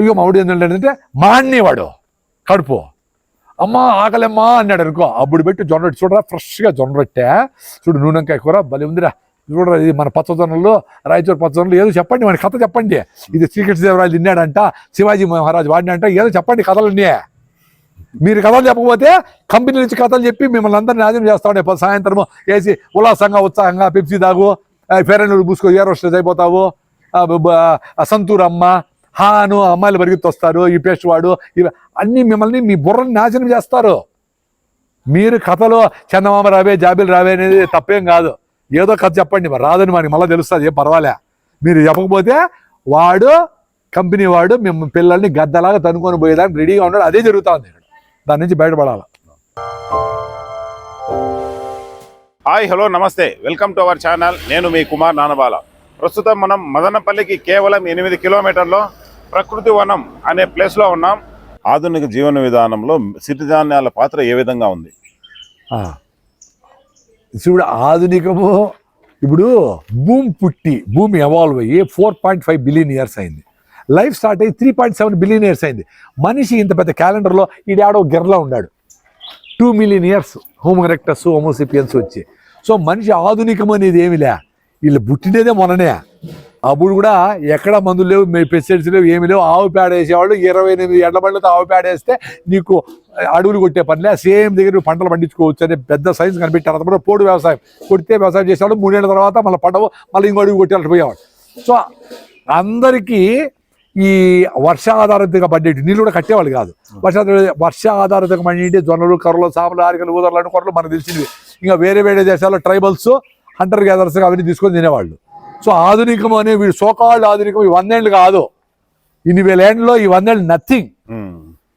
అయ్యో మామిడి ఎందుకు అంటే మాన్నేవాడు. కడుపు. అమ్మ ఆకలేమ్మా అన్నాడు అనుకో అప్పుడు పెట్టి జొన్న రొట్టె చూడరా ఫ్రెష్గా జొన్న రొట్టె. చూడు నూనెంకాయ కూర భలే ఉందిరా. చూడరా ఇది మన పచ్చదొన్నలు రాయచూరు పచ్చదొన్నలు ఏదో చెప్పండి మన కథ చెప్పండి. ఇది శ్రీకృష్ణదేవరాయలు తిన్నాడంట శివాజీ మహారాజు వాడినంట ఏదో చెప్పండి కథలన్నీ. మీరు కథలు చెప్పకపోతే కంపెనీ నుంచి కథలు చెప్పి మిమ్మల్ని అందరినీ నాశనం చేస్తా ఉండే సాయంత్రము వేసి ఉల్లాసంగా ఉత్సాహంగా పెప్సీ తాగు ఫెయిర్ పూసుకో ఏ రోస్టేజ్ అయిపోతావు ఆ, హాను అమ్మాయిలు పరిగెత్తొస్తారు ఈ పేస్ట్ వాడు ఇవి అన్నీ మిమ్మల్ని మీ బుర్రని నాశనం చేస్తారు. మీరు కథలో చందమామ రావే జాబిలు రావే అనేది తప్పేం కాదు. ఏదో కథ చెప్పండి మరి రాదని మనకి మళ్ళీ తెలుస్తుంది ఏం పర్వాలే. మీరు చెప్పకపోతే వాడు కంపెనీ వాడు మేము పిల్లల్ని గద్దలాగా తనుకొని పోయేదానికి రెడీగా ఉన్నాడు. అదే జరుగుతా ఉంది దాని నుంచి బయటపడాలి? హాయ్ హలో నమస్తే. Welcome to our channel. నేను మీ కుమార్ నానబాల. ప్రస్తుతం మనం మదనపల్లికి కేవలం ఎనిమిది కిలోమీటర్లో ప్రకృతి వనం అనే ప్లేస్లో ఉన్నాం. ఆధునిక జీవన విధానంలో సిరిధాన్యాల పాత్ర ఏ విధంగా ఉంది? ఆ. చూడు ఆధునికము ఇప్పుడు భూమి పుట్టి భూమి ఎవాల్వ్ అయ్యి four point five billion years అయింది. లైఫ్ స్టార్ట్ అయ్యి three point seven billion years అయింది. మనిషి ఇంత పెద్ద క్యాలెండర్లో ఈడాడో గిర్లా ఉన్నాడు. Two million years homo erectus homo sapiens వచ్చి. సో మనిషి ఆధునికం అనేది ఏమి లే వీళ్ళు పుట్టినదే మొన్ననే. అప్పుడు కూడా ఎక్కడ మందులు లేవు పెస్టిసైడ్స్ లేవు ఏమి లేవు. ఆవు పేడ వేసేవాళ్ళు ఇరవై ఎనిమిది ఎడ్ల బండ్లతో ఆవు పేడ వేస్తే నీకు అడవులు కొట్టే పనిలే సేమ్ దగ్గర నువ్వు పంటలు పండించుకోవచ్చు అనే పెద్ద సైన్స్ కనిపెట్టారు. అంతమంది పోడు వ్యవసాయం. కొడితే వ్యవసాయం చేసేవాళ్ళు మూడేళ్ళ తర్వాత మళ్ళీ పండవు మళ్ళీ ఇంకో అడుగు కొట్టేవాళ్ళు పోయేవాడు. సో అందరికీ ఈ వర్ష ఆధారితంగా పడ్డేటి నీళ్ళు కూడా కట్టేవాళ్ళు కాదు. వర్ష వర్ష ఆధారితంగా పడి జొన్నలు కర్రలు సాపలు ఆరికలు ఊదర్లు అన్ని కొరలు మనకు తెలిసినవి. ఇంకా వేరే వేరే దేశాల్లో ట్రైబల్స్ హంటర్ గ్యాదర్స్ అవన్నీ తీసుకొని తినేవాళ్ళు. సో ఆధునికం అనే వీడు సోకాళ్ళు ఆధునికం ఈ వందేళ్ళు కాదు. ఇన్ని వేల ఏండ్లో ఈ వందేళ్ళు నథింగ్ మ్మ్.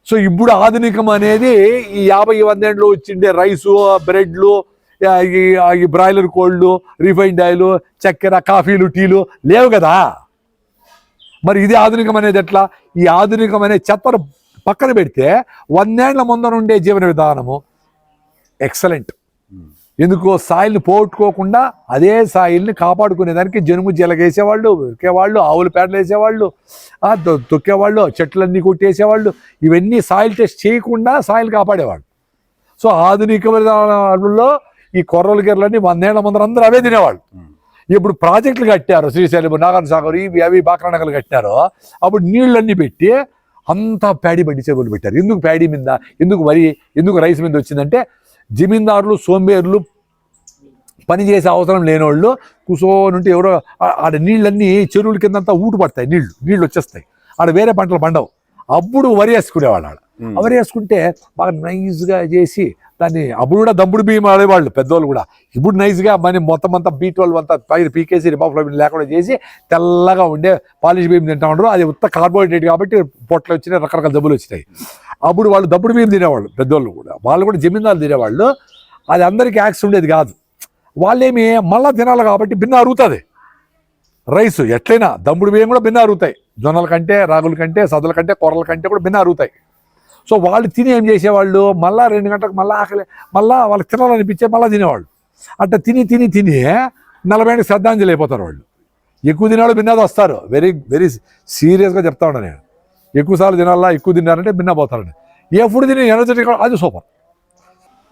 సో ఇప్పుడు ఆధునికం అనేది ఈ యాభై వందేళ్ళు వచ్చిండే రైసు బ్రెడ్లు ఈ బ్రాయిలర్ కోళ్ళు రిఫైన్డ్ ఆయిల్ చక్కెర కాఫీలు టీలు లేవు కదా. మరి ఇది ఆధునికం అనేది ఎట్లా? ఈ ఆధునికం అనే చెత్తను పక్కన పెడితే వందేళ్ళ ముందర ఉండే జీవన విధానము ఎక్సలెంట్ ఎందుకో సాయిల్ని పోగొట్టుకోకుండా అదే సాయిల్ని కాపాడుకునేదానికి జనుము జలగేసేవాళ్ళు ఉరికేవాళ్ళు ఆవుల పేడలు వేసేవాళ్ళు తొక్కేవాళ్ళు చెట్లన్నీ కొట్టేసేవాళ్ళు. ఇవన్నీ సాయిల్ టెస్ట్ చేయకుండా సాయిల్ కాపాడేవాళ్ళు. సో ఆధునిక విధానాలలో ఈ కొర్రలు గిర్రలన్నీ వందేళ్ళ ముందర అందరూ అవే తినేవాళ్ళు. ఇప్పుడు ప్రాజెక్టులు కట్టారు శ్రీశైలం నాగార్జున సాగర్ ఇవి అవి బాక్రానగలు కట్టారు. అప్పుడు నీళ్ళన్నీ పెట్టి అంతా ప్యాడీ బండి మొదలు పెట్టారు. ఎందుకు ప్యాడీ మీద? ఎందుకు వరి ఎందుకు రైస్ మీద వచ్చిందంటే జమీందారులు సోంబేర్లు పని చేసే అవసరం లేనోళ్ళు కూర్చోనుంటే ఎవరో ఆ- ఆడ నీళ్ళన్నీ చెరువుల కిందంతా ఊటు పడతాయి నీళ్ళు నీళ్ళు వచ్చేస్తాయి. ఆడ వేరే పంటలు పండవు. అప్పుడు వరి వేసుకునేవాళ్ళు ఆడ. వరి వేసుకుంటే బాగా నైస్గా చేసి దాన్ని అప్పుడు కూడా దమ్ముడు బియ్యం ఆడేవాళ్ళు పెద్దోళ్ళు కూడా. ఇప్పుడు నైస్గా మన మొత్తం అంతా బీట్ వాళ్ళు అంతా పైన పీకేసి రిబాఫ్లో లేకుండా చేసి తెల్లగా ఉండే పాలిష్ బియ్యం తింటా ఉండరు. అది ఉత్త కార్బోహైడ్రేట్ కాబట్టి పొట్టలు వచ్చినాయి రకరకాల జబ్బులు వచ్చినాయి. అప్పుడు వాళ్ళు దమ్ముడు బియ్యం తినేవాళ్ళు పెద్దోళ్ళు కూడా. వాళ్ళు కూడా జమీందారులు తినేవాళ్ళు. అది అందరికీ యాక్స్ ఉండేది కాదు. వాళ్ళేమి మళ్ళా తినాలి కాబట్టి భిన్న అరుగుతుంది. రైస్ ఎట్లయినా దమ్ముడు బియ్యం కూడా భిన్న అరుగుతాయి. జొన్నల కంటే రాగుల కంటే సదల కంటే కొర్రల కంటే కూడా భిన్న అరుగుతాయి. సో వాళ్ళు తిని ఏం చేసేవాళ్ళు? మళ్ళీ రెండు గంటలకు మళ్ళీ ఆకలి మళ్ళీ వాళ్ళకి తినాలనిపించే మళ్ళీ తినేవాళ్ళు. అట్లా తిని తిని తిని నలభై ఏళ్ళకి శ్రద్ధాంజలి అయిపోతారు వాళ్ళు. ఎక్కువ తినేవాళ్ళు భిన్నది వస్తారు వెరీ వెరీ సీరియస్గా చెప్తా ఉన్నాను నేను. ఎక్కువసార్లు తినాలా ఎక్కువ తిన్నారంటే భిన్న పోతారని ఏ ఫుడ్ తిని ఎనర్జెటిక్ అది సూపర్.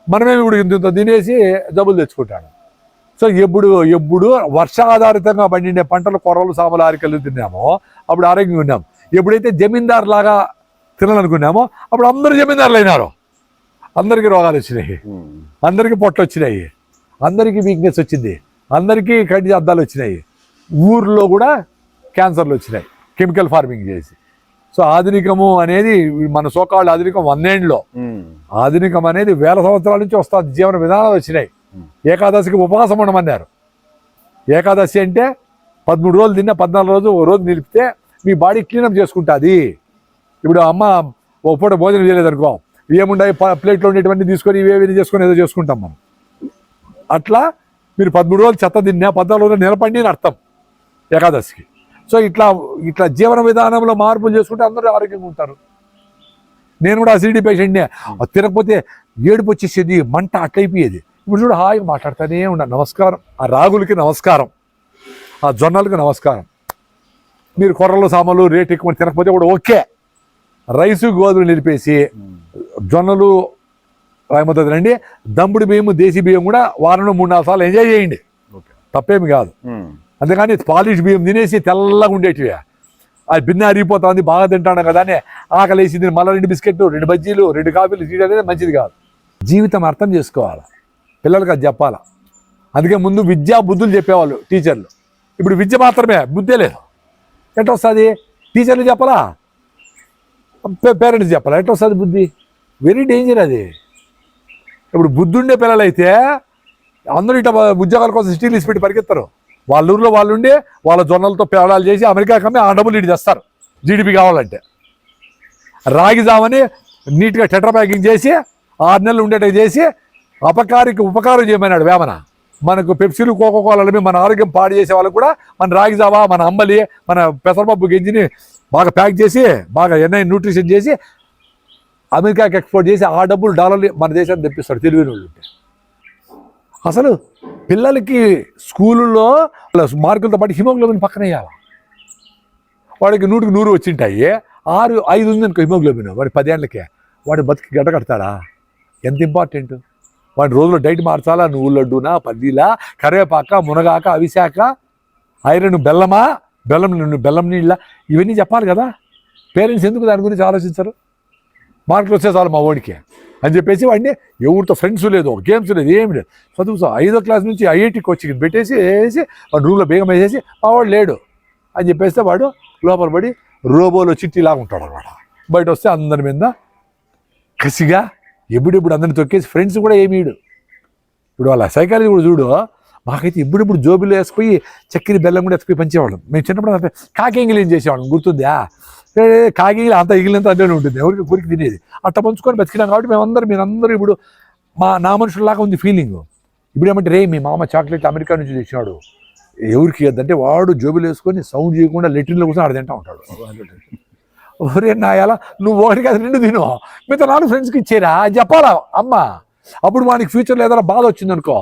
మనమేమి ఇప్పుడు ఇంత ఇంత తినేసి జబ్బులు తెచ్చుకుంటాడు సో ఎప్పుడు ఎప్పుడు వర్షాధారితంగా పండిండే పంటలు కొర్రలు సామలు ఆరికలు తిన్నామో అప్పుడు ఆరోగ్యంగా ఉన్నాం. ఎప్పుడైతే జమీందార్ లాగా తినాలనుకున్నామో అప్పుడు అందరూ జమీందారులు అయినారు. అందరికీ రోగాలు వచ్చినాయి. మ్మ్. అందరికీ పొట్లు వచ్చినాయి. అందరికీ వీక్నెస్ వచ్చింది. అందరికీ కంటి అద్దాలు వచ్చినాయి. ఊర్లో కూడా క్యాన్సర్లు వచ్చినాయి. కెమికల్ ఫార్మింగ్ చేసి. సో ఆధునికము అనేది మన సోకాళ్ళు ఆధునికం వందేండ్లో మ్మ్. ఆధునికం అనేది వేల సంవత్సరాల నుంచి వస్తుంది. జీవన విధానాలు వచ్చినాయి. ఏకాదశికి ఉపవాసం ఉండమన్నారు. ఏకాదశి అంటే పదమూడు రోజులు తిన్నా పద్నాలుగు రోజు ఓ రోజు నిలిపితే మీ బాడీ క్లీనప్ చేసుకుంటుంది. ఇప్పుడు అమ్మ ఓ పూట భోజనం చేయలేదనుకో ఏముండాయి ప- ప్లేట్లో ఉండేటువంటి తీసుకొని ఇవేవి చేసుకొని ఏదో చేసుకుంటాం మనం. అట్లా మీరు పదమూడు రోజులు చెత్త తిన్నా పద్నాలుగు రోజులు నిలబడి అని అర్థం ఏకాదశికి. సో ఇట్లా ఇట్లా జీవన విధానంలో మార్పులు చేసుకుంటే అందరూ ఆరోగ్యంగా ఉంటారు. నేను కూడా అసిడిటీ పేషెంట్నే తినకపోతే ఏడుపు వచ్చేసేది మంట అట్లయిపోయేది. ఇప్పుడు చూడు హాయిగా మాట్లాడుతూనే ఉన్నా. నమస్కారం. ఆ రాగులకి నమస్కారం. ఆ జొన్నలకి నమస్కారం. మీరు కొర్రలు సామాన్లు రేట్ ఎక్కువ తినకపోతే కూడా ఓకే. రైసు గోధుమలు నిలిపేసి జొన్నలు ఏమవుతుంది రండి దంపుడు బియ్యం దేశీ బియ్యం కూడా వారంలో మూడు నాలుగు సార్లు ఎంజాయ్ చేయండి. తప్పేమి కాదు. అందుకని పాలిష్ బియ్యం తినేసి తెల్లగా ఉండేటివి. అది బిన్న అరిగిపోతుంది బాగా తింటాను కదా అని ఆకలేసింది. మళ్ళీ రెండు బిస్కెట్లు రెండు బజ్జీలు రెండు కాఫీలు తీయడం అనేది మంచిది కాదు. జీవితం అర్థం చేసుకోవాలి. పిల్లలకి అది చెప్పాలి? అందుకే ముందు విద్యా బుద్ధులు చెప్పేవాళ్ళు టీచర్లు. ఇప్పుడు విద్య మాత్రమే బుద్ధే లేదు. ఎట్లా వస్తుంది టీచర్లు చెప్పాలా? పేరెంట్స్ చెప్పాలా? ఎట్లా వస్తుంది బుద్ధి? వెరీ డేంజర్ అది. ఇప్పుడు బుద్ధుండే పిల్లలైతే అందరూ ఇట ఉద్యోగాల కోసం స్టీల్ ఇసి పెట్టి పరిగెత్తారు. వాళ్ళ ఊర్లో వాళ్ళు ఉండి వాళ్ళ జొన్నలతో పేడాలు చేసి అమెరికా కమ్మి ఆ డబ్బులు ఇటు తెస్తారు. జీడిపి కావాలంటే. రాగి జామని నీట్గా టెటర్ ప్యాకింగ్ చేసి ఆరు నెలలు ఉండేటట్టు చేసి అపకారికి ఉపకారం చేయమన్నాడు వేమన. మనకు పెప్సీలు కోకోకోలవి మన ఆరోగ్యం పాడు చేసే వాళ్ళకు కూడా మన రాగి జావా మన అంబలి మన పెసరపప్పు గింజిని బాగా ప్యాక్ చేసి బాగా ఎన్ఐ న్యూట్రిషన్ చేసి అమెరికాకి ఎక్స్పోర్ట్ చేసి ఆ డబ్బులు డాలర్లు మన దేశానికి తెప్పిస్తాడు తెలివైన వాళ్ళు అసలు పిల్లలకి స్కూళ్ళలో మార్కులతో పాటు హిమోగ్లోబిన్ పక్కన వేయాలి? వాడికి నూటికి నూరు వచ్చింటాయి. ఆరు ఐదు ఉంది అనుకో హిమోగ్లోబిన్. వాడి పదేళ్ళకే. వాడి బతికి గడ్డ కడతాడా? ఎంత ఇంపార్టెంట్ వాడి రోజులో డైట్ మార్చాలా? నువ్వు లడ్డునా? పల్లీలా? కరివేపాక? మునగాక? అవిశాక? ఐరన్ బెల్లమా? బెల్లం నువ్వు బెల్లం నీళ్ళ? ఇవన్నీ చెప్పాలి కదా. పేరెంట్స్ ఎందుకు దాని గురించి ఆలోచించరు? మార్కులు వచ్చే చాలు మా వాడికి అని చెప్పేసి వాడిని ఎవరితో ఫ్రెండ్స్ లేదు గేమ్స్ లేదు ఏమి లేదు. చదువు చదువు. ఐదో క్లాస్ నుంచి ఐఐటి కోచింగ్ పెట్టేసి వేసి వాడు రూమ్లో బేగం వేసేసి మా వాడు లేడు అని చెప్పేస్తే వాడు లోపల పడి రోబోలో చిట్టిలాగా ఉంటాడు అనమాట బయట వస్తే అందరి మీద కసిగా ఎప్పుడెప్పుడు అందరిని తొక్కేసి ఫ్రెండ్స్ కూడా ఏమీడు ఇప్పుడు వాళ్ళ సైకాలజీ కూడా చూడు మాకైతే ఇప్పుడిప్పుడు జోబులు వేసుకుపోయి చక్కెర బెల్లం కూడా వేసుకుపోయి పంచేవాళ్ళం. మేము చిన్నప్పుడు కాకింగిలు ఏం చేసేవాళ్ళం గుర్తుందా? కాకింగిలు అంత ఇగిలినంత అదే ఉంటుంది ఎవరికి ఊరికి తినేది. అట్ట పంచుకొని బతికినాం కాబట్టి మేమందరం మీరందరూ ఇప్పుడు మా నా మనుషుల్లాగా ఉంది ఫీలింగ్ ఇప్పుడు ఏమంటే రే మీ మామ చాక్లెట్ అమెరికా నుంచి తెచ్చినాడు. ఎవరికి అంటే వాడు జోబులు వేసుకొని సౌండ్ చేయకుండా లెట్రిన్లో కూర్చొని ఆడ తింటా ఉంటాడు. ఒరే నాయాల నువ్వు ఒకటి కాదు రెండు తిను. మిగతా నాలుగు ఫ్రెండ్స్కి ఇచ్చేరా అని చెప్పాలా? అమ్మ అప్పుడు మనకి ఫ్యూచర్లో ఏదైనా బాధ వచ్చింది అనుకో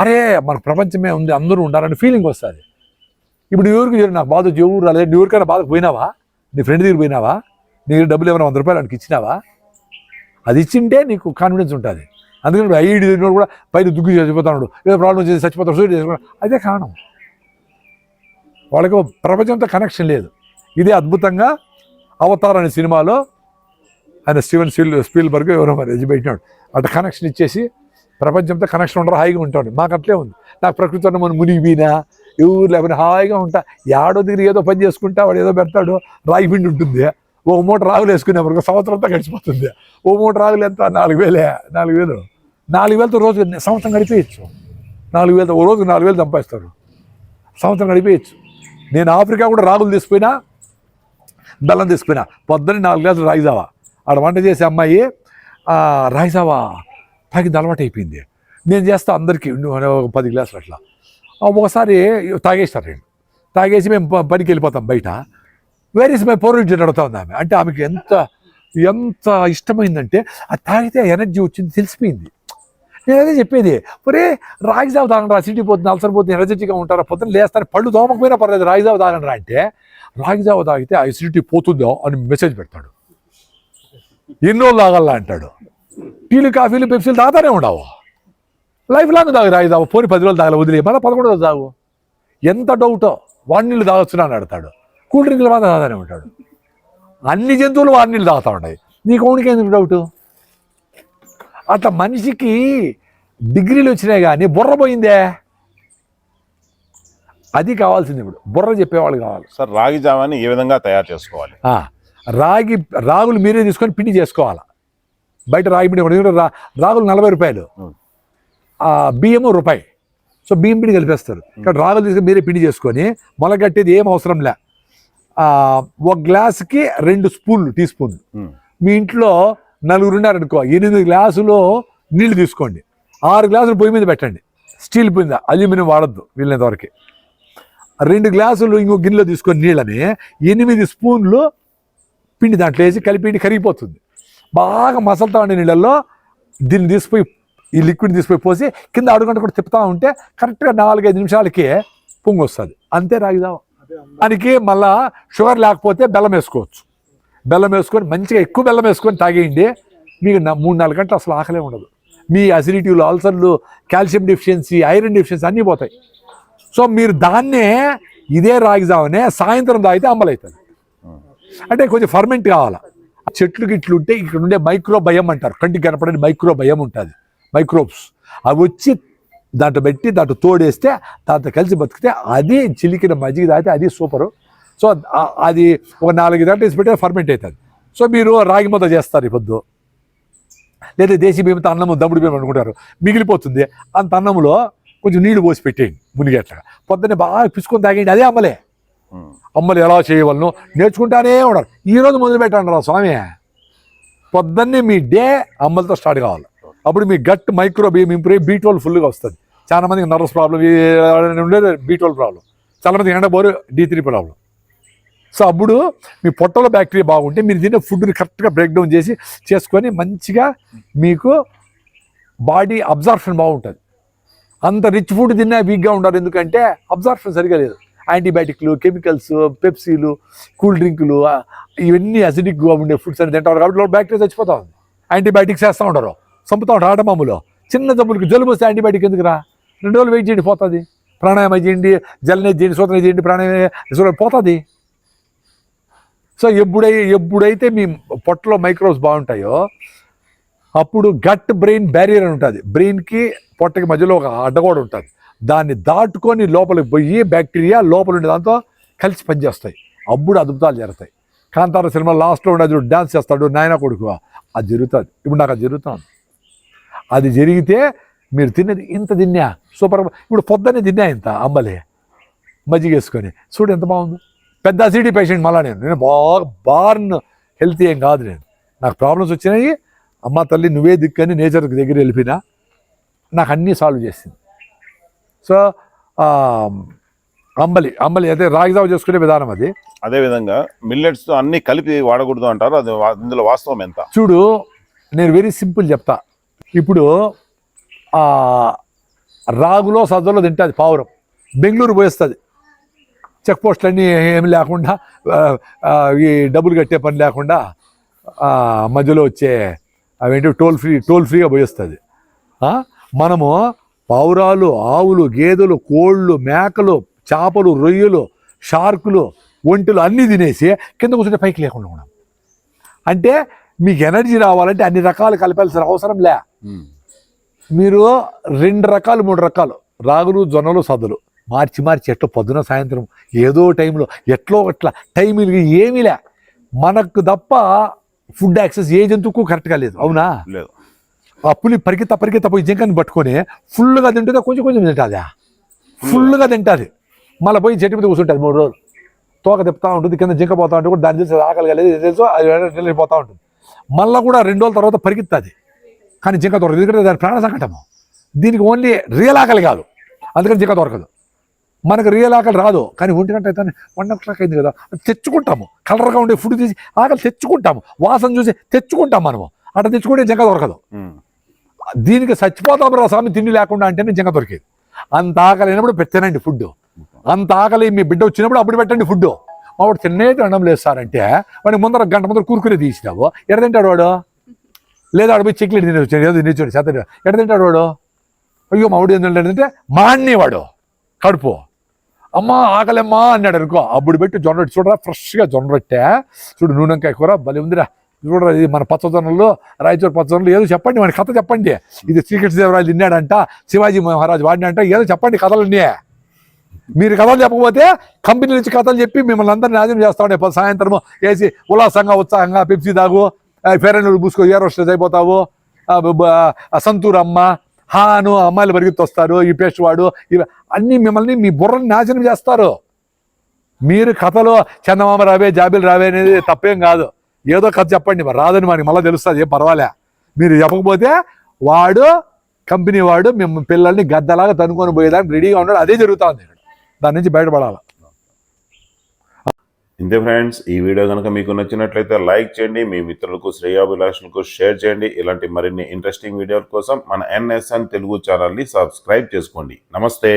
అరే మన ప్రపంచమే ఉంది అందరూ ఉండాలని ఫీలింగ్ వస్తుంది. ఇప్పుడు ఎవరికి చేరు నాకు బాధ వచ్చి ఎవరు రాలేదు నువ్వు ఊరికైనా బాధకు పోయినావా? నీ ఫ్రెండ్ దగ్గర పోయినావా? నీ డబ్బులు ఏమైనా వంద రూపాయలు వానికి ఇచ్చినావా? అది ఇచ్చింటే నీకు కాన్ఫిడెన్స్ ఉంటుంది. అందుకని ఐడి ఐఐడి కూడా పైన దుగ్గు చచ్చిపోతాడు. ఏదో ప్రాబ్లం చేసి చచ్చిపోతాడు సూసైడ్ చేసుకున్నాడు అదే కారణం. వాళ్ళకి ప్రపంచంతో కనెక్షన్ లేదు. ఇదే అద్భుతంగా అవతార్ అనే సినిమాలో ఆయన స్టీవెన్ స్పీల్ స్పీల్బర్గ్ ఎవరో మరి ఎజి పెట్టినాడు. అటు కనెక్షన్ ఇచ్చేసి ప్రపంచంతో కనెక్షన్ ఉండరు హాయిగా ఉంటాడు. మాకు అట్లే ఉంది. నాకు ప్రకృతిలో మనం మునిగిపోయినా ఎవరు లేకపోతే హాయిగా ఉంటా యాడో దగ్గర ఏదో పని చేసుకుంటా వాడు ఏదో పెడతాడు రాగి పిండి ఉంటుంది. ఓ మూట రాగులు వేసుకునే వరకు సంవత్సరంతో గడిచిపోతుంది. ఓ మూట రాగులు ఎంత? నాలుగు వేలే నాలుగు వేలు. నాలుగు వేలతో రోజు సంవత్సరం గడిపేయచ్చు. నాలుగు వేలతో ఓ రోజు నాలుగు వేలు సంపాదిస్తారు సంవత్సరం గడిపేయచ్చు. నేను ఆఫ్రికా కూడా రాగులు తీసిపోయినా బెల్లం తీసుకుపోయినా. పొద్దున్న నాలుగు గ్లాసులు రాయిజావా ఆడ వంట చేసే అమ్మాయి రాయిజావా రాగిజావా తాగింది అలవాటు అయిపోయింది. నేను చేస్తా అందరికీ ఒక పది గ్లాసులు అట్లా. ఒకసారి తాగేస్తారు నేను. తాగేసి మేము పనికి వెళ్ళిపోతాం బయట. వేర్ ఇస్ మై పోరిట్ అడుగుతా ఉంది ఆమె. అంటే ఆమెకి ఎంత ఎంత ఇష్టమైందంటే అది తాగితే ఎనర్జీ వచ్చింది తెలిసిపోయింది. నేను అదే చెప్పేది ఒరే రాగి జావ తాగండి రా సిటీ పోతుంది అలసరిపోతుంది ఎనర్జెటిక్గా ఉంటారా పొద్దున్న లేస్తారు పళ్ళు దోమకపోయినా పర్లేదు రాగి జావ తాగండి రా అంటే రాగి జావ తాగితే ఆ ఎసిడిటీ పోతుందో అని మెసేజ్ పెడతాడు. ఎన్ని రోజులు తాగల్లా అంటాడు. టీలు కాఫీలు పెప్సీలు తాగుతానే ఉండవు? లైఫ్ లాంగ్ తాగు రాగి పోని పది రోజులు తాగలే వదిలే మళ్ళీ పదకొండు రోజులు తాగు. ఎంత డౌటో వాడి నీళ్ళు తాగొచ్చునా అని అడతాడు కూల్ డ్రింక్లు మాత్రం తాగుతానే ఉంటాడు. అన్ని జంతువులు వాడి నీళ్ళు తాగుతూ ఉంటాయి నీకు ఓనికి ఎందుకు డౌటు? అట్లా మనిషికి డిగ్రీలు వచ్చినాయి కానీ బుర్ర పోయిందే? అది కావాల్సింది ఇప్పుడు. బుర్ర చెప్పేవాళ్ళు కావాలి. సార్ రాగి జావాని ఏ విధంగా తయారు చేసుకోవాలి? రాగి రాగులు మీరే తీసుకొని పిండి చేసుకోవాలి? బయట రాగి పిండి రా రాగులు నలభై రూపాయలు. బియ్యము రూపాయి. సో బియ్యం పిండి కలిపేస్తారు. ఇక్కడ రాగులు తీసుకొని మీరే పిండి చేసుకొని మొలగట్టేది ఏం అవసరం లే. ఒక గ్లాసుకి రెండు స్పూన్లు టీ స్పూన్లు ఉమ్. మీ ఇంట్లో నలుగురు ఉన్నారనుకో ఎనిమిది గ్లాసులు నీళ్ళు తీసుకోండి. ఆరు గ్లాసులు పొయ్యి మీద పెట్టండి. స్టీల్ పొయ్యి మీద అల్యూమినియం వాడద్దు వీళ్ళంత వరకు. రెండు గ్లాసులు ఇంకో గిన్నెలో తీసుకొని నీళ్ళని ఎనిమిది స్పూన్లు పిండి దాంట్లో వేసి కలిపి కరిగిపోతుంది. బాగా మసలుతా ఉండే నీళ్ళల్లో దీన్ని తీసిపోయి ఈ లిక్విడ్ తీసిపోయి పోసి కింద అడుగంట కూడా తిప్పుతా ఉంటే కరెక్ట్గా నాలుగైదు నిమిషాలకి పొంగి వస్తుంది. అంతే రాగిదాం దానికి మళ్ళా షుగర్ లేకపోతే బెల్లం వేసుకోవచ్చు. బెల్లం వేసుకొని మంచిగా ఎక్కువ బెల్లం వేసుకొని తాగేయండి. మీకు మూడు నాలుగు గంటలు అసలు ఆకలే ఉండదు. మీ అసిడిటీలు అల్సర్లు కాల్షియం డెఫిషియన్సీ ఐరన్ డెఫిషియన్సీ అన్నీ పోతాయి. సో మీరు దాన్నే ఇదే రాగి జావనే సాయంత్రం తాగితే అమ్మలవుతుంది అంటే కొంచెం ఫర్మెంట్ కావాలా. చెట్లు గిట్లు ఉంటే ఇక్కడ ఉండే మైక్రో భయం అంటారు. కంటికి కనపడని మైక్రో భయం ఉంటుంది. మైక్రోబ్స్. అవి వచ్చి దాంట్లో పెట్టి దాంట్లో తోడేస్తే దాంతో కలిసి బతికితే అది చిలికిన మజ్జిగ తాగితే అది సూపరు. సో అది ఒక నాలుగు గంటలు వేసి పెట్టే ఫర్మెంట్ అవుతుంది సో మీరు రాగి ముద్ద చేస్తారు ఈ పొద్దు లేదా దేశీ భీమతో అన్నము దమ్ముడు బియ్యం అనుకుంటారు. మిగిలిపోతుంది. అంత అన్నంలో కొంచెం నీళ్ళు పోసి పెట్టేయండి మునిగేట్లా పొద్దున్నే బాగా పిసుకొని తాగేయండి అదే అమ్మలే. అమ్మలు ఎలా చేయవలను నేర్చుకుంటానే ఉన్నారు. ఈ రోజు మొదలు పెట్టండి రా స్వామి. పొద్దున్నే మీ డే అమ్మలతో స్టార్ట్ కావాలి. అప్పుడు మీ gut micro improve B twelve ఫుల్గా వస్తుంది. చాలా మందికి నర్వస్ ప్రాబ్లం ఉండేది బీ ట్వెల్వ్ ప్రాబ్లం చాలా మందికి ఎండబోరు డీ త్రీ ప్రాబ్లం సో అప్పుడు మీ పొట్టలో బ్యాక్టీరియా బాగుంటే మీరు తినే ఫుడ్ని కరెక్ట్గా బ్రేక్ డౌన్ చేసి చేసుకొని మంచిగా మీకు బాడీ అబ్జార్ప్షన్ బాగుంటుంది. అంత రిచ్ ఫుడ్ తిన్నా వీక్గా ఉంటారు ఎందుకంటే అబ్జార్ప్షన్ సరిగా లేదు. యాంటీబయాటిక్లు కెమికల్స్ పెప్సీలు కూల్ డ్రింకులు ఇవన్నీ అసిడిక్గా ఉండే ఫుడ్స్ అని తింటారు కాబట్టి బ్యాక్టీరియా చచ్చిపోతా ఉంది. యాంటీబయాటిక్స్ వేస్తూ ఉంటారు చంపుతూ ఉంటారు ఆటమాములో చిన్న జబ్బులకి జలుబు వస్తే యాంటీబయాటిక్ ఎందుకు రా రెండు రోజులు వెయిట్ చేయండి పోతుంది. ప్రాణాయామం చేయండి జలనే చేయండి సూత్రం చేయండి ప్రాణాయామ పోతుంది. సో ఎప్పుడై ఎప్పుడైతే మీ పొట్టలో మైక్రోబ్స్ బాగుంటాయో అప్పుడు గట్ బ్రెయిన్ బ్యారియర్ అని ఉంటుంది. బ్రెయిన్కి పొట్టకి మధ్యలో ఒక అడ్డగోడ ఉంటుంది. దాన్ని దాటుకొని లోపలికి పోయి బ్యాక్టీరియా లోపల ఉండే దాంతో కలిసి పనిచేస్తాయి. అప్పుడు అద్భుతాలు జరుగుతాయి. కాంతార సినిమా లాస్ట్లో ఉండే డ్యాన్స్ చేస్తాడు నాయన కొడుకు. అది జరుగుతుంది. ఇప్పుడు నాకు అది జరుగుతుంది. అది జరిగితే మీరు తిన్నది ఇంత తిన్నా సూపర్ ఇప్పుడు పొద్దున్నే తిన్నా ఇంత అమ్మలే మజ్జిగ వేసుకొని. చూడు ఎంత బాగుంది. పెద్ద అసిడీ పేషెంట్ మళ్ళా నేను. నేను బాగా బార్న్ హెల్తీ ఏం కాదు నేను. నాకు ప్రాబ్లమ్స్ వచ్చినాయి. అమ్మ తల్లి నువ్వే దిక్కని నేచర్ దగ్గర వెళ్ళిపోయినా. నాకు అన్నీ సాల్వ్ చేసింది. సో అంబలి అంబలి అదే రాగిజావ చేసుకునే విధానం అది. అదే విధంగా మిల్లెట్స్ అన్ని కలిపి వాడకూడదు అంటారు. అది ఇందులో వాస్తవం ఎంత? చూడు నేను వెరీ సింపుల్ చెప్తా. ఇప్పుడు రాగులో సజ్జలో తింటుంది పావురం. బెంగళూరు పోయేస్తుంది. చెక్ పోస్టులు అన్నీ ఏమి లేకుండా ఈ డబ్బులు కట్టే పని లేకుండా మధ్యలో వచ్చే అవేంటి టోల్ ఫ్రీ టోల్ ఫ్రీగా పోయేస్తుంది. మనము పావురాలు ఆవులు గేదెలు కోళ్ళు మేకలు చేపలు రొయ్యలు షార్కులు ఒంటెలు అన్నీ తినేసి కింద కూర్చుంటే పైకి లేకుండా ఉన్నాం. అంటే మీకు ఎనర్జీ రావాలంటే అన్ని రకాలు కలిపాల్సిన అవసరం లే. మీరు రెండు రకాలు మూడు రకాలు రాగులు జొన్నలు సద్దులు మార్చి మార్చి ఎట్లో పొద్దున సాయంత్రం ఏదో టైంలో ఎట్లో అట్లా టైమింగ్ ఏమీ లే. మనకు తప్ప ఫుడ్ యాక్సెస్ ఏ జంతువుకు కరెక్ట్గా లేదు. అవునా? లేదు. ఆ పులి పరిగెత్త పరిగెత్త పోయి జింకని పట్టుకొని ఫుల్గా తింటుందా? కొంచెం కొంచెం తింటుందా? ఫుల్గా తింటుంది. మళ్ళీ పోయి చెట్టు మీద కూర్చుంటుంది మూడు రోజులు. తోక తిప్పుతూ ఉంటుంది కింద జింక పోతా ఉంటే కూడా దాని తెలిసి ఆకలి లేదు తెలుసు అది వెళ్ళిపోతూ ఉంటుంది. మళ్ళీ కూడా రెండు రోజుల తర్వాత పరిగెత్తుంది. కానీ జింక దొరకదు. ఎందుకంటే దాని ప్రాణ సంకటము. దీనికి ఓన్లీ రియల్ ఆకలి కాదు. అందుకని జింక దొరకదు. మనకు రియల్ ఆకలి రాదు. కానీ ఒంటి గంట అయితే వన్ ఓ క్లాక్ అయింది కదా తెచ్చుకుంటాము. కలర్గా ఉండే ఫుడ్ తీసి ఆకలి తెచ్చుకుంటాము. వాసన చూసి తెచ్చుకుంటాం మనము. అట్లా తెచ్చుకుంటే జింక దొరకదు. దీనికి చచ్చిపోతాం రా స్వామి తిండి లేకుండా అంటే నిజంగా దొరికేది. అంత ఆకలి అయినప్పుడు పెట్టానండి ఫుడ్ అంత ఆకలి మీ బిడ్డ వచ్చినప్పుడు అప్పుడు పెట్టండి ఫుడ్ వాడు తిన్నే తినడం లేదు సార్ అంటే వాడికి ముందర గంట ముందర కూరుకునే తీసినావు. ఎడ తింటాడు వాడు? లేదా వాడు పోయి చెక్లెట్ తినేసి వచ్చాడు. ఏదో తినేచ్చాడు చేత ఎడ తింటాడు వాడు? అయ్యో మా వాడు ఏం తింటాడంటే మాన్నే వాడు. కడుపు. అమ్మా ఆకలేమ్మా అన్నాడు అనుకో. అప్పుడు పెట్టి జొన్న రొట్టె. చూడరా ఫ్రెష్గా జొన్న రొట్టె. చూడు నూనెంకాయ కూర భలే ఉందిరా. చూడరా ఇది మన పచ్చజొన్నలు రాయచూరు పచ్చజొన్నలు ఏదో చెప్పండి మన కథ చెప్పండి. ఇది శ్రీకృష్ణదేవరాయలు తిన్నాడంట శివాజీ మహారాజు వాడినంట ఏదో చెప్పండి కథలన్నీ. మీరు కథలు చెప్పకపోతే కంపెనీ నుంచి కథలు చెప్పి మిమ్మల్ని అందరినీ నాశనం చేస్తా ఉండే. పది సాయంత్రం వేసి ఉల్లాసంగా ఉత్సాహంగా పెప్సీ తాగు ఫెరనూరు పూసుకో ఏ రోస్టేజ్ అయిపోతావు? సంతూర్ అమ్మ హాను అమ్మాయిలు పరిగెత్తి వస్తారు ఈ పేస్ట్ వాడు ఇవి అన్నీ మిమ్మల్ని మీ బుర్రని నాశనం చేస్తారు. మీరు కథలో చందమామ రావే జాబిల్ రావే అనేది తప్పేం కాదు. ఏదో కథ చెప్పండి మరి రాదని మనకి మళ్ళీ తెలుస్తుంది ఏం పర్వాలే. మీరు చెప్పకపోతే వాడు కంపెనీ వాడు మేము పిల్లల్ని గద్దలాగా తనుకొని పోయేదానికి రెడీగా ఉన్నాడు అదే జరుగుతుంది ఇక్కడ. దాని నుంచి బయటపడాలి. ఇంతే ఫ్రెండ్స్ ఈ వీడియో కనుక మీకు నచ్చినట్లయితే లైక్ చేయండి మీ మిత్రులకు శ్రేయాభిలాషులకు షేర్ చేయండి. ఇలాంటి మరిన్ని ఇంట్రెస్టింగ్ వీడియోల కోసం మన ఎన్ఎస్ఎన్ తెలుగు ఛానల్ని సబ్స్క్రైబ్ చేసుకోండి. నమస్తే.